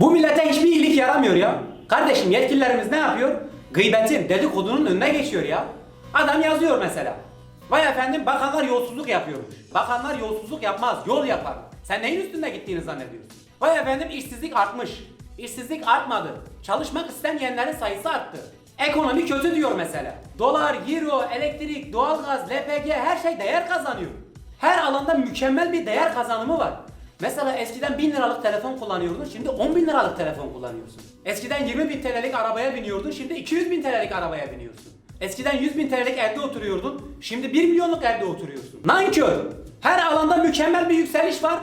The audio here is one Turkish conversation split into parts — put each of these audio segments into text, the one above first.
Bu millete hiçbir iyilik yaramıyor ya. Kardeşim yetkililerimiz ne yapıyor? Gıybetin, dedikodunun önüne geçiyor ya. Adam yazıyor mesela. Vay efendim bakanlar yolsuzluk yapıyormuş. Bakanlar yolsuzluk yapmaz, yol yapar. Sen neyin üstünde gittiğini zannediyorsun? Vay efendim işsizlik artmış. İşsizlik artmadı. Çalışmak istemeyenlerin sayısı arttı. Ekonomi kötü diyor mesela. Dolar, euro, elektrik, doğalgaz, LPG her şey değer kazanıyor. Her alanda mükemmel bir değer kazanımı var. Mesela eskiden 1000 liralık telefon kullanıyordun, şimdi 10 bin liralık telefon kullanıyorsun. Eskiden 20 bin TL'lik arabaya biniyordun, şimdi 200 bin TL'lik arabaya biniyorsun. Eskiden 100 bin TL'lik evde oturuyordun, şimdi 1 milyonluk evde oturuyorsun. Nankör! Her alanda mükemmel bir yükseliş var.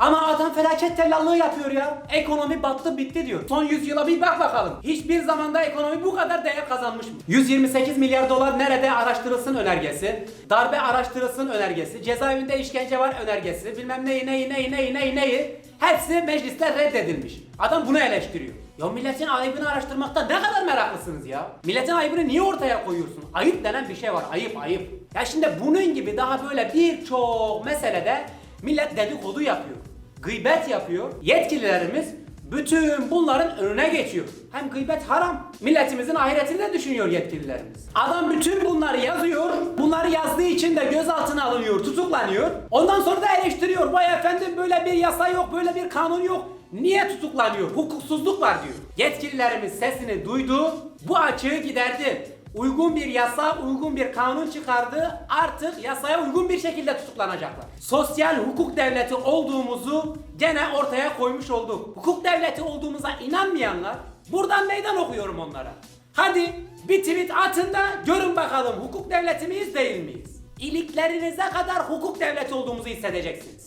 Ama adam felaket tellallığı yapıyor ya. Ekonomi battı bitti diyor. Son 100 yıla bir bak bakalım. Hiçbir zamanda ekonomi bu kadar değer kazanmış mı? 128 milyar dolar nerede araştırılsın önergesi. Darbe araştırılsın önergesi. Cezaevinde işkence var önergesi. Bilmem neyi neyi neyi neyi neyi neyi. Hepsi mecliste reddedilmiş. Adam bunu eleştiriyor. Ya milletin ayıbını araştırmakta ne kadar meraklısınız ya? Milletin ayıbını niye ortaya koyuyorsun? Ayıp denen bir şey var. Ayıp ayıp. Ya şimdi bunun gibi daha böyle birçok meselede millet dedikodu yapıyor. Gıybet yapıyor. Yetkililerimiz bütün bunların önüne geçiyor. Hem gıybet haram. Milletimizin ahiretini de düşünüyor yetkililerimiz. Adam bütün bunları yazıyor. Bunları yazdığı için de gözaltına alınıyor, tutuklanıyor. Ondan sonra da eleştiriyor. Vay efendim böyle bir yasa yok, böyle bir kanun yok. Niye tutuklanıyor? Hukuksuzluk var diyor. Yetkililerimiz sesini duydu. Bu açığı giderdi uygun bir yasa, uygun bir kanun çıkardı. Artık yasaya uygun bir şekilde tutuklanacaklar. Sosyal hukuk devleti olduğumuzu gene ortaya koymuş olduk. Hukuk devleti olduğumuza inanmayanlar buradan meydan okuyorum onlara. Hadi bir tweet atın da görün bakalım hukuk devleti miyiz değil miyiz? İliklerinize kadar hukuk devleti olduğumuzu hissedeceksiniz.